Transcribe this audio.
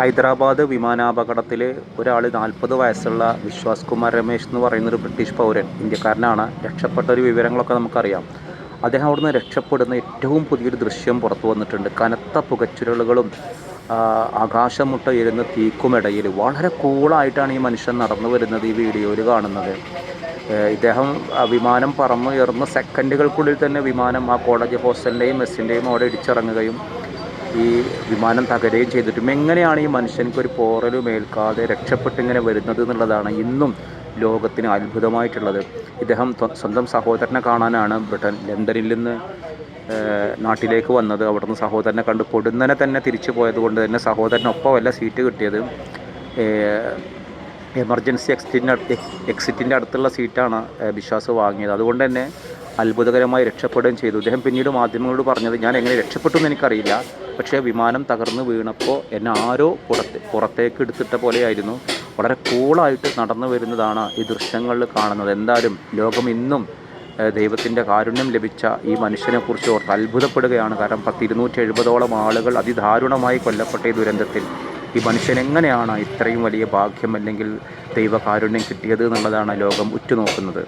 ഹൈദരാബാദ് വിമാനാപകടത്തിൽ ഒരാൾ നാൽപ്പത് വയസ്സുള്ള വിശ്വാസ് കുമാർ രമേശ് എന്ന് പറയുന്നൊരു ബ്രിട്ടീഷ് പൗരൻ ഇന്ത്യക്കാരനാണ്. രക്ഷപ്പെട്ട ഒരു വിവരങ്ങളൊക്കെ നമുക്കറിയാം. അദ്ദേഹം അവിടുന്ന് രക്ഷപ്പെടുന്ന ഏറ്റവും പുതിയൊരു ദൃശ്യം പുറത്തു വന്നിട്ടുണ്ട്. കനത്ത പുകച്ചുരുളുകളും ആകാശം മുട്ട ഇരുന്ന് തീക്കുമിടയിൽ വളരെ കൂളായിട്ടാണ് ഈ മനുഷ്യൻ നടന്നു വരുന്നത് ഈ വീഡിയോയിൽ കാണുന്നത്. ഇദ്ദേഹം വിമാനം വിമാനം പറന്നുയർന്ന സെക്കൻഡുകൾക്കുള്ളിൽ തന്നെ വിമാനം ആ കോളേജ് ഹോസ്റ്റലിന്റെയും മെസ്സിന്റെയും അവിടെ ഇടിച്ചിറങ്ങുകയും ഈ വിമാനം തകരുകയും ചെയ്തിട്ടും എങ്ങനെയാണ് ഈ മനുഷ്യൻക്ക് ഒരു പോറലും ഏൽക്കാതെ രക്ഷപ്പെട്ട് ഇങ്ങനെ വരുന്നത് എന്നുള്ളതാണ് ഇന്നും ലോകത്തിന് അത്ഭുതമായിട്ടുള്ളത്. ഇദ്ദേഹം സ്വന്തം സഹോദരനെ കാണാനാണ് ബ്രിട്ടൻ ലണ്ടനിൽ നിന്ന് നാട്ടിലേക്ക് വന്നത്. അവിടുന്ന് സഹോദരനെ കണ്ട് പൊടുന്നനെ തന്നെ തിരിച്ചു പോയത് കൊണ്ട് തന്നെ സഹോദരനൊപ്പമല്ല സീറ്റ് കിട്ടിയത്. എമർജൻസി എക്സിറ്റിന്റെ എക്സിറ്റിന്റെ അടുത്തുള്ള സീറ്റാണ് ബിശ്വാസ് വാങ്ങിയത്. അതുകൊണ്ട് തന്നെ അത്ഭുതകരമായി രക്ഷപ്പെടുകയും ചെയ്തു. അദ്ദേഹം പിന്നീട് മാധ്യമങ്ങളോട് പറഞ്ഞത് ഞാൻ എങ്ങനെ രക്ഷപ്പെട്ടു എന്ന് എനിക്കറിയില്ല. പക്ഷേ വിമാനം തകർന്ന് വീണപ്പോൾ എന്നെ ആരോ പുറത്ത് പുറത്തേക്ക് എടുത്തിട്ട പോലെയായിരുന്നു. വളരെ കൂളായിട്ട് നടന്നു വരുന്നതാണ് ഈ ദൃശ്യങ്ങളിൽ കാണുന്നത്. എന്തായാലും ലോകം ഇന്നും ദൈവത്തിന്റെ കാരുണ്യം ലഭിച്ച ഈ മനുഷ്യനെക്കുറിച്ച് ഓർത്ത് അത്ഭുതപ്പെടുകയാണ്. കാരണം പത്ത് ഇരുന്നൂറ്റി എഴുപതോളം ആളുകൾ അതിദാരുണമായി കൊല്ലപ്പെട്ട ഈ ദുരന്തത്തിൽ ഈ മനുഷ്യൻ എങ്ങനെയാണ് ഇത്രയും വലിയ ഭാഗ്യം അല്ലെങ്കിൽ ദൈവകാരുണ്യം കിട്ടിയത് എന്നുള്ളതാണ് ലോകം ഉറ്റുനോക്കുന്നത്.